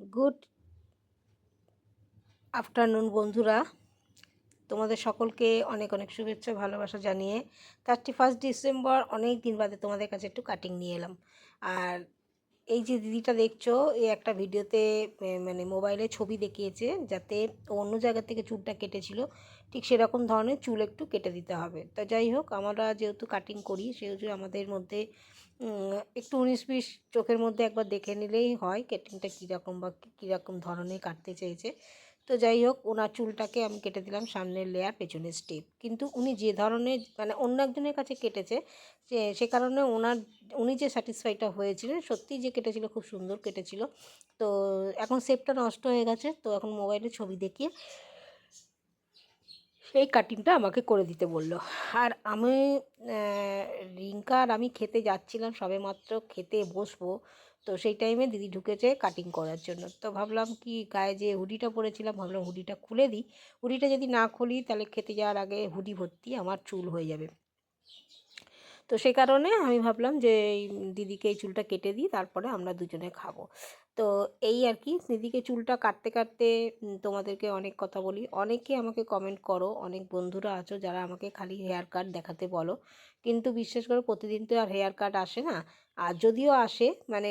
Good afternoon, বন্ধুরা। তোমাদের সকলকে অনেক অনেক শুভেচ্ছা, ভালোবাসা জানিয়ে। থার্টি ফার্স্ট ডিসেম্বর অনেক দিন বাদে তোমাদের কাছে একটু কাটিং নিয়ে এলাম। আর এই যে দিদিটা দেখছ এই একটা ভিডিওতে মানে মোবাইলে ছবি দেখিয়েছে যাতে অন্য জায়গা থেকে চুলটা কেটেছিল। ঠিক সেরকম ধরনের চুল একটু কেটে দিতে হবে। তা যাই হোক, আমরা যেহেতু কাটিং করি, সেহেতু আমাদের মধ্যে একটু উনিশ বিশ চোখের মধ্যে একবার দেখে নিলেই হয় কেটিংটা কীরকম বা কীরকম ধরনের কাটতে চেয়েছে। তো যাই হোক, ওনার চুলটাকে আমি কেটে দিলাম সামনের লেয়ার পেছনের স্টেপ কিন্তু উনি যে ধরনের মানে অন্য একজনের কাছে কেটেছে, সে সে কারণে ওনার, উনি যে স্যাটিসফাইডটা হয়েছিলেন, সত্যিই যে কেটেছিল, খুব সুন্দর কেটেছিল। তো এখন সেপটা নষ্ট হয়ে গেছে, তো এখন মোবাইলে ছবি দেখিয়ে সেই কাটিংটা আমাকে করে দিতে বলল। আর আমি রিঙ্কা আর আমি খেতে যাচ্ছিলাম সবে মাত্র খেতে বসবো। তো সেই টাইমে দিদি ঢুকেছে কাটিং করার জন্য। তো ভাবলাম কি, গায়ে যে হুডিটা পরেছিলাম, ভাবলাম হুডিটা খুলে দিই। হুডিটা যদি না খুলি, তাহলে খেতে যাওয়ার আগে হুডি ভর্তি আমার চুল হয়ে যাবে। তো সে কারণে আমি ভাবলাম যে, এই দিদিকে এই চুলটা কেটে দিই, তারপরে আমরা দুজনে খাব। তো এই আর কি, দিদিকে চুলটা কাটতে কাটতে তোমাদেরকে অনেক কথা বলি। অনেকে আমাকে কমেন্ট করো, অনেক বন্ধুরা আছো যারা আমাকে খালি হেয়ার কাট দেখাতে বলো। কিন্তু বিশ্বাস করো প্রতিদিন তো আর হেয়ার কাট আসে না। আর যদিও আসে মানে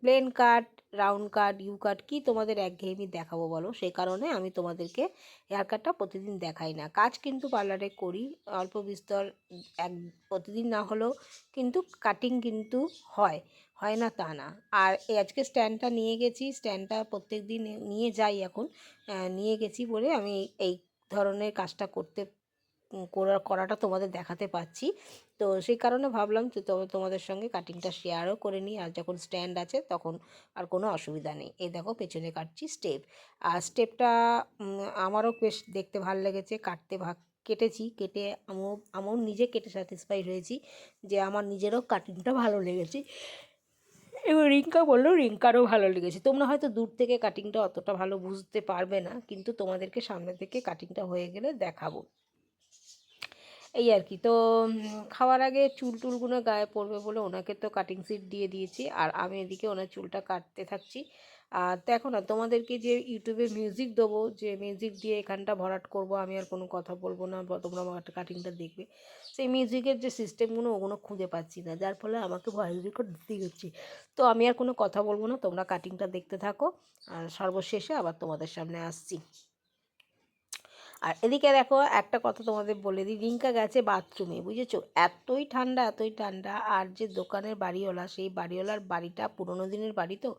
plain cut round cut U cut কি তোমাদের একঘেয়েমি দেখাবো বলো? সেই কারণে আমি তোমাদেরকে হেয়ার কাটটা প্রতিদিন দেখাই না। কাজ কিন্তু পার্লারে করি, অল্প বিস্তর, এক, প্রতিদিন না হলেও কিন্তু কাটিং কিন্তু হয় হয় না তা না। আর আজকে স্ট্যান্ডটা নিয়ে গেছি স্ট্যান্ডটা প্রত্যেক দিন নিয়ে যাই এখন নিয়ে গেছি বলে আমি এই ধরনের কাজটা করতে করা করাটা তোমাদের দেখাতে পাচ্ছি। তো সেই কারণে ভাবলাম যে তোমাদের সঙ্গে কাটিংটা শেয়ারও করে নিই, আর যখন স্ট্যান্ড আছে তখন আর কোনো অসুবিধা নেই। এই দেখো পেছনে কাটছি স্টেপ আর স্টেপটা আমারও বেশ দেখতে ভালো লেগেছে, কাটতে ভাগ কেটেছি, কেটে আমিও আমিও নিজে কেটে স্যাটিসফাইড হয়েছি যে আমার নিজেরও কাটিংটা ভালো লেগেছে। এবার রিঙ্কা বলল, রিঙ্কারও ভালো লেগেছে। তোমরা হয়তো দূর থেকে কাটিংটা অতটা ভালো বুঝতে পারবে না, কিন্তু তোমাদেরকে সামনে থেকে কাটিংটা হয়ে গেলে দেখাবো। এই আর কি। তো খাওয়ার আগে চুল টুলগুলো গায়ে পড়বে বলে ওনাকে তো কাটিং সিট দিয়ে দিয়েছি আর আমি এদিকে ওনার চুলটা কাটতে থাকছি। আর দেখো না, তোমাদেরকে যে ইউটিউবে মিউজিক দেবো, যে মিউজিক দিয়ে এখানটা ভরাট করব, আমি আর কোনো কথা বলব না, বা তোমরা আমার কাটিংটা দেখবে। সেই মিউজিকের যে সিস্টেমগুলো ওগুলো খুঁজে পাচ্ছি না, যার ফলে আমাকে ভয়েস রেকর্ড দিতে হচ্ছে। তো আমি আর কোনো কথা বলব না, তোমরা কাটিংটা দেখতে থাকো। আর সর্বশেষে আবার তোমাদের সামনে আসছি। আর এদিকে দেখো, একটা কথা তোমাদের বলে দিই, রিঙ্কা গেছে বাথরুমে বুঝেছ? এতই ঠান্ডা এতই ঠান্ডা, আর যে দোকানের বাড়িওয়ালা, সেই বাড়িওয়ালার বাড়িটা পুরোনো দিনের বাড়ি তো?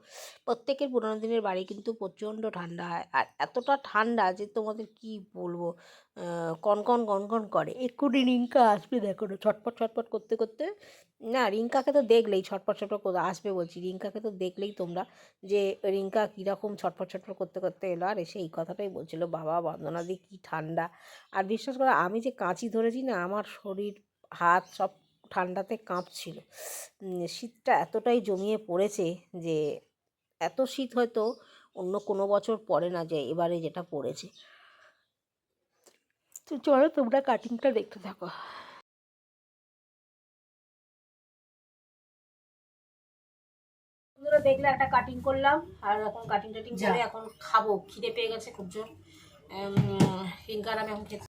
প্রত্যেকের পুরোনো দিনের বাড়ি কিন্তু প্রচণ্ড ঠান্ডা হয়, আর এতটা ঠান্ডা যে তোমাদের কি বলব কনকন কনকন করে। এক্ষুনি রিঙ্কা আসবে, দেখো, ছটপট ছটপট করতে করতে, না, রিঙ্কাকে তো দেখলেই, ছটপট ছটপট আসবে বলছি, রিঙ্কাকে তো দেখলেই তোমরা যে রিঙ্কা কীরকম ছটফট ছটফট করতে করতে এলো, আর এসে এই কথাটাই বলছিল, বাবা, বন্দনা দি, কী ঠান্ডা। আর বিশ্বাস করো আমি যে কাঁচি ধরেছি না আমার শরীর হাত সব ঠান্ডাতে কাঁপছিল। শীতটা এতটাই জমিয়ে পড়েছে যে এত শীত হয়তো অন্য কোনো বছর পড়ে না যে এবারে যেটা পড়েছে। তো চলো তোমরা কাটিংটা দেখতে থাকো। দেখলে একটা কাটিং করলাম আর এখন কাটিং টাটিং করে এখন খাব। খিদে পেয়ে গেছে খুব জোর। রিঙ্কার আমি এখন খেতে